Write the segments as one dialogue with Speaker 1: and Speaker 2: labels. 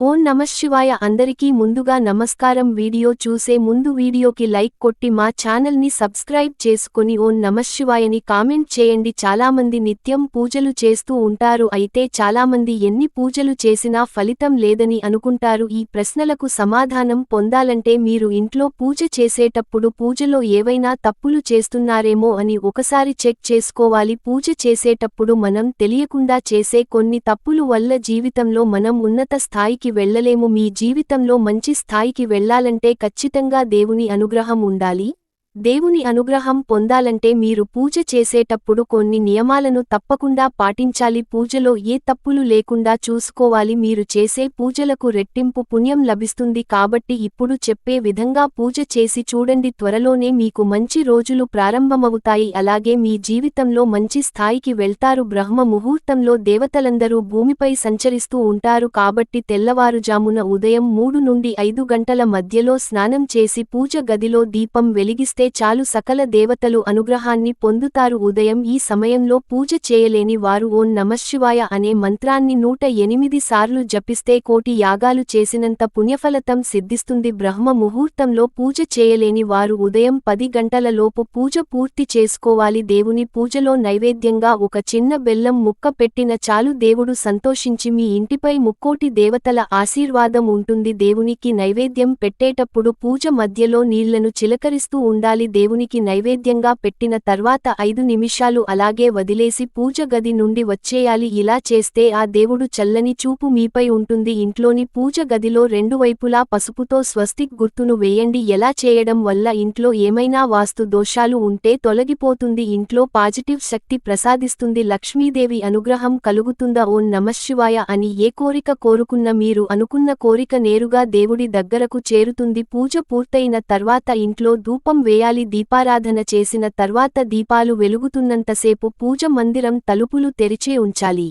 Speaker 1: ఓం నమశివాయ అందరికీ ముందుగా నమస్కారం. వీడియో చూసే ముందు వీడియోకి లైక్ కొట్టి మా ఛానల్ని సబ్స్క్రైబ్ చేసుకుని ఓం నమశివాయని కామెంట్ చేయండి. చాలామంది నిత్యం పూజలు చేస్తూ ఉంటారు. అయితే చాలామంది ఎన్ని పూజలు చేసినా ఫలితం లేదని అనుకుంటారు. ఈ ప్రశ్నలకు సమాధానం పొందాలంటే మీరు ఇంట్లో పూజ చేసేటప్పుడు పూజలో ఏవైనా తప్పులు చేస్తున్నారేమో అని ఒకసారి చెక్ చేసుకోవాలి. పూజ చేసేటప్పుడు మనం తెలియకుండా చేసే కొన్ని తప్పులు వల్ల జీవితంలో మనం ఉన్నత స్థాయికి వెళ్ళలేము. మీ జీవితంలో మంచి స్థాయికి వెళ్ళాలంటే ఖచ్చితంగా దేవుని అనుగ్రహం ఉండాలి. దేవుని అనుగ్రహం పొందాలంటే మీరు పూజ చేసేటప్పుడు కొన్ని నియమాలను తప్పకుండా పాటించాలి. పూజలో ఏ తప్పులు లేకుండా చూసుకోవాలి. మీరు చేసే పూజలకు రెట్టింపు పుణ్యం లభిస్తుంది కాబట్టి ఇప్పుడు చెప్పే విధంగా పూజ చేసి చూడండి. త్వరలోనే మీకు మంచి రోజులు ప్రారంభమవుతాయి. అలాగే మీ జీవితంలో మంచి స్థాయికి వెళ్తారు. బ్రహ్మ ముహూర్తంలో దేవతలందరూ భూమిపై సంచరిస్తూ ఉంటారు కాబట్టి తెల్లవారుజామున ఉదయం మూడు నుండి ఐదు గంటల మధ్యలో స్నానం చేసి పూజ గదిలో దీపం వెలిగిస్తే చాలు సకల దేవతలు అనుగ్రహాన్ని పొందుతారు. ఉదయం ఈ సమయంలో పూజ చేయలేని వారు ఓం నమశివాయ అనే మంత్రాన్ని నూట ఎనిమిది సార్లు జపిస్తే కోటి యాగాలు చేసినంత పుణ్యఫలతం సిద్ధిస్తుంది. బ్రహ్మ ముహూర్తంలో పూజ చేయలేని వారు ఉదయం పది గంటల లోపు పూజ పూర్తి చేసుకోవాలి. దేవుని పూజలో నైవేద్యంగా ఒక చిన్న బెల్లం ముక్క పెట్టిన చాలు దేవుడు సంతోషించి మీ ఇంటిపై ముక్కోటి దేవతల ఆశీర్వాదం ఉంటుంది. దేవునికి నైవేద్యం పెట్టేటప్పుడు పూజ మధ్యలో నీళ్ళను చిలకరిస్తూ ఉండాలి. దేవునికి నైవేద్యంగా పెట్టిన తర్వాత ఐదు నిమిషాలు అలాగే వదిలేసి పూజ గది నుండి వచ్చేయాలి. ఇలా చేస్తే ఆ దేవుడు చల్లని చూపు మీపై ఉంటుంది. ఇంట్లోని పూజ గదిలో రెండు వైపులా పసుపుతో స్వస్తిక్ గుర్తును వేయండి. ఎలా చేయడం వల్ల ఇంట్లో ఏమైనా వాస్తు దోషాలు ఉంటే తొలగిపోతుంది. ఇంట్లో పాజిటివ్ శక్తి ప్రసాదిస్తుంది. లక్ష్మీదేవి అనుగ్రహం కలుగుతుందా? ఓం నమశివాయ అని ఏ కోరిక కోరుకున్న మీరు అనుకున్న కోరిక నేరుగా దేవుడి దగ్గరకు చేరుతుంది. పూజ పూర్తయిన తర్వాత ఇంట్లో ధూపం చేయాలి. దీపారాధన చేసిన తర్వాత దీపాలు వెలుగుతున్నంతసేపు పూజ మందిరం తలుపులు తెరిచే ఉంచాలి.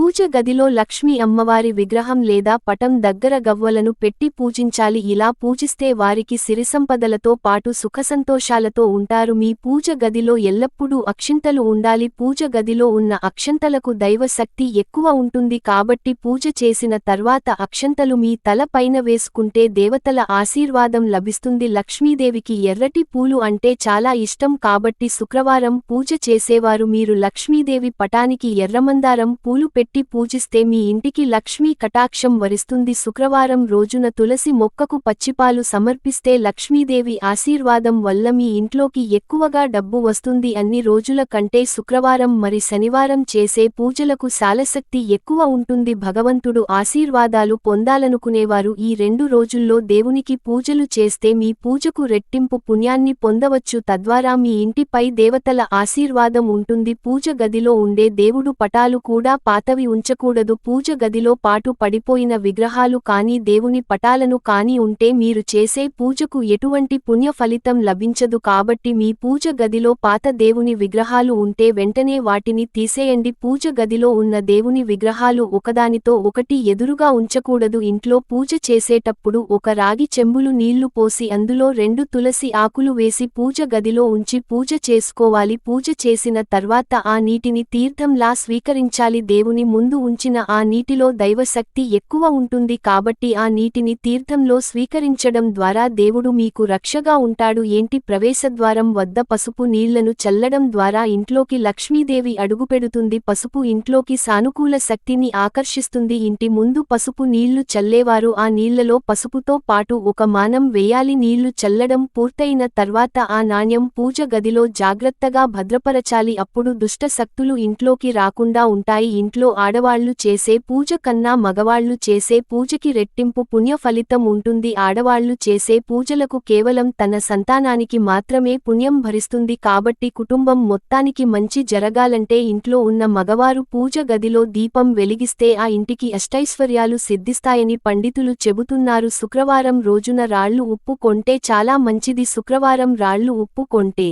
Speaker 1: పూజ గదిలో లక్ష్మీ అమ్మవారి విగ్రహం లేదా పటం దగ్గర గవ్వలను పెట్టి పూజించాలి. ఇలా పూజిస్తే వారికి సిరిసంపదలతో పాటు సుఖసంతోషాలతో ఉంటారు. మీ పూజ గదిలో ఎల్లప్పుడూ అక్షింతలు ఉండాలి. పూజ గదిలో ఉన్న అక్షంతలకు దైవశక్తి ఎక్కువ ఉంటుంది కాబట్టి పూజ చేసిన తర్వాత అక్షంతలు మీ తల పైన వేసుకుంటే దేవతల ఆశీర్వాదం లభిస్తుంది. లక్ష్మీదేవికి ఎర్రటి పూలు అంటే చాలా ఇష్టం కాబట్టి శుక్రవారం పూజ చేసేవారు. మీరు లక్ష్మీదేవి పటానికి ఎర్రమందారం పూలు పెట్టి పూజిస్తే మీ ఇంటికి లక్ష్మీ కటాక్షం వరిస్తుంది. శుక్రవారం రోజున తులసి మొక్కకు పచ్చిపాలు సమర్పిస్తే లక్ష్మీదేవి ఆశీర్వాదం వల్ల మీ ఇంట్లోకి ఎక్కువగా డబ్బు వస్తుంది. అన్ని రోజుల కంటే శుక్రవారం మరి శనివారం చేసే పూజలకు శాలశక్తి ఎక్కువ ఉంటుంది. భగవంతుడు ఆశీర్వాదాలు పొందాలనుకునేవారు. ఈ రెండు రోజుల్లో దేవునికి పూజలు చేస్తే మీ పూజకు రెట్టింపు పుణ్యాన్ని పొందవచ్చు. తద్వారా మీ ఇంటిపై దేవతల ఆశీర్వాదం ఉంటుంది. పూజ గదిలో ఉండే దేవుడు పటాలు కూడా పాతవి ఉంచకూడదు. పూజ గదిలో పాటు పడిపోయిన విగ్రహాలు కాని దేవుని పటాలను కాని ఉంటే మీరు చేసే పూజకు ఎటువంటి పుణ్య ఫలితం లభించదు కాబట్టి మీ పూజ గదిలో పాత దేవుని విగ్రహాలు ఉంటే వెంటనే వాటిని తీసేయండి. పూజ గదిలో ఉన్న దేవుని విగ్రహాలు ఒకదానితో ఒకటి ఎదురుగా ఉంచకూడదు. ఇంట్లో పూజ చేసేటప్పుడు ఒక రాగి చెంబులు నీళ్ళు పోసి అందులో రెండు తులసి ఆకులు వేసి పూజ గదిలో ఉంచి పూజ చేసుకోవాలి. పూజ చేసిన తర్వాత ఆ నీటిని తీర్థంలా స్వీకరించాలి. దేవుని ముందు ఉంచిన ఆ నీటిలో దైవశక్తి ఎక్కువ ఉంటుంది కాబట్టి ఆ నీటిని తీర్థంలో స్వీకరించడం ద్వారా దేవుడు మీకు రక్షగా ఉంటాడు. ఏంటి? ప్రవేశద్వారం వద్ద పసుపు నీళ్ళను చల్లడం ద్వారా ఇంట్లోకి లక్ష్మీదేవి అడుగుపెడుతుంది. పసుపు ఇంట్లోకి సానుకూల శక్తిని ఆకర్షిస్తుంది. ఇంటి ముందు పసుపు నీళ్ళు చల్లేవారు. ఆ నీళ్ళలో పసుపుతో పాటు ఒక మానం వేయాలి. నీళ్ళు చల్లడం పూర్తయిన తర్వాత ఆ నాణ్యం పూజ గదిలో జాగ్రత్తగా భద్రపరచాలి. అప్పుడు దుష్ట శక్తులు ఇంట్లోకి రాకుండా ఉంటాయి. ఇంట్లో ఆడవాళ్ళు చేసే పూజ కన్నా మగవాళ్ళు చేసే పూజకి రెట్టింపు పుణ్యఫలితం ఉంటుంది. ఆడవాళ్ళు చేసే పూజలకు కేవలం తన సంతానానికి మాత్రమే పుణ్యం భరిస్తుంది కాబట్టి కుటుంబం మొత్తానికి మంచి జరగాలంటే ఇంట్లో ఉన్న మగవారు పూజ గదిలో దీపం వెలిగిస్తే ఆ ఇంటికి అష్టైశ్వర్యాలు సిద్ధిస్తాయని పండితులు చెబుతున్నారు. శుక్రవారం రోజున రాళ్ళు ఉప్పు కొంటే చాలా మంచిది. శుక్రవారం రాళ్ళు ఉప్పు కొంటే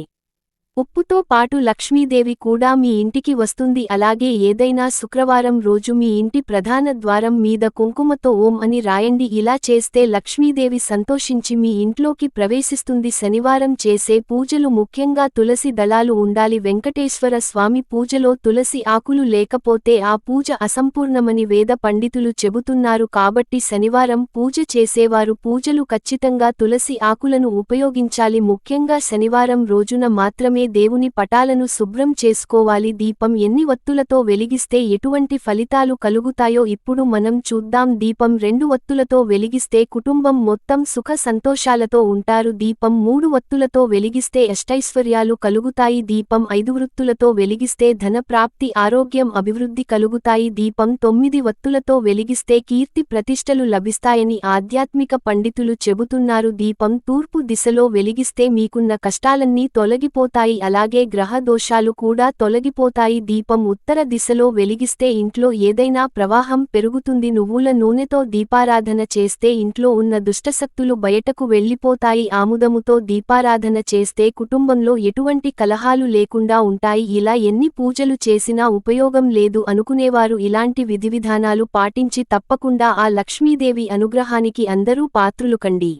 Speaker 1: ఉప్పుతో పాటు లక్ష్మీదేవి కూడా మీ ఇంటికి వస్తుంది. అలాగే ఏదైనా శుక్రవారం రోజు మీ ఇంటి ప్రధాన ద్వారం మీద కుంకుమతో ఓం అని రాయండి. ఇలా చేస్తే లక్ష్మీదేవి సంతోషించి మీ ఇంట్లోకి ప్రవేశిస్తుంది. శనివారం చేసే పూజలు ముఖ్యంగా తులసి దళాలు ఉండాలి. వెంకటేశ్వర స్వామి పూజలో తులసి ఆకులు లేకపోతే ఆ పూజ అసంపూర్ణమని వేద పండితులు చెబుతున్నారు. కాబట్టి శనివారం పూజ చేసేవారు పూజలు ఖచ్చితంగా తులసి ఆకులను ఉపయోగించాలి. ముఖ్యంగా శనివారం రోజున మాత్రమే దేవుని పటాలను శుభ్రం చేసుకోవాలి. దీపం ఎన్ని వత్తులతో వెలిగిస్తే ఎటువంటి ఫలితాలు కలుగుతాయో ఇప్పుడు మనం చూద్దాం. దీపం రెండు వత్తులతో వెలిగిస్తే కుటుంబం మొత్తం సుఖ సంతోషాలతో ఉంటారు. దీపం మూడు వత్తులతో వెలిగిస్తే అష్టైశ్వర్యాలు కలుగుతాయి. దీపం ఐదు వృత్తులతో వెలిగిస్తే ధన ప్రాప్తి ఆరోగ్యం అభివృద్ధి కలుగుతాయి. దీపం తొమ్మిది వత్తులతో వెలిగిస్తే కీర్తి ప్రతిష్టలు లభిస్తాయని ఆధ్యాత్మిక పండితులు చెబుతున్నారు. దీపం తూర్పు దిశలో వెలిగిస్తే మీకున్న కష్టాలన్నీ తొలగిపోతాయి. తొలగిపోతాయి అలాగే గ్రహ దోషాలు కూడా తొలగిపోతాయి. దీపం ఉత్తర దిశలో వెలిగిస్తే ఇంట్లో ఏదైనా ప్రవాహం పెరుగుతుంది. నువ్వుల నూనెతో దీపారాధన చేస్తే ఇంట్లో ఉన్న దుష్టశక్తులు బయటకు వెళ్ళిపోతాయి ఆముదముతో దీపారాధన చేస్తే కుటుంబంలో ఎటువంటి కలహాలు లేకుండా ఉంటాయి. ఇలా ఎన్ని పూజలు చేసినా ఉపయోగం లేదు అనుకునేవారు ఇలాంటి విధివిధానాలు పాటించి తప్పకుండా ఆ లక్ష్మీదేవి అనుగ్రహానికి అందరూ పాత్రులు కండి.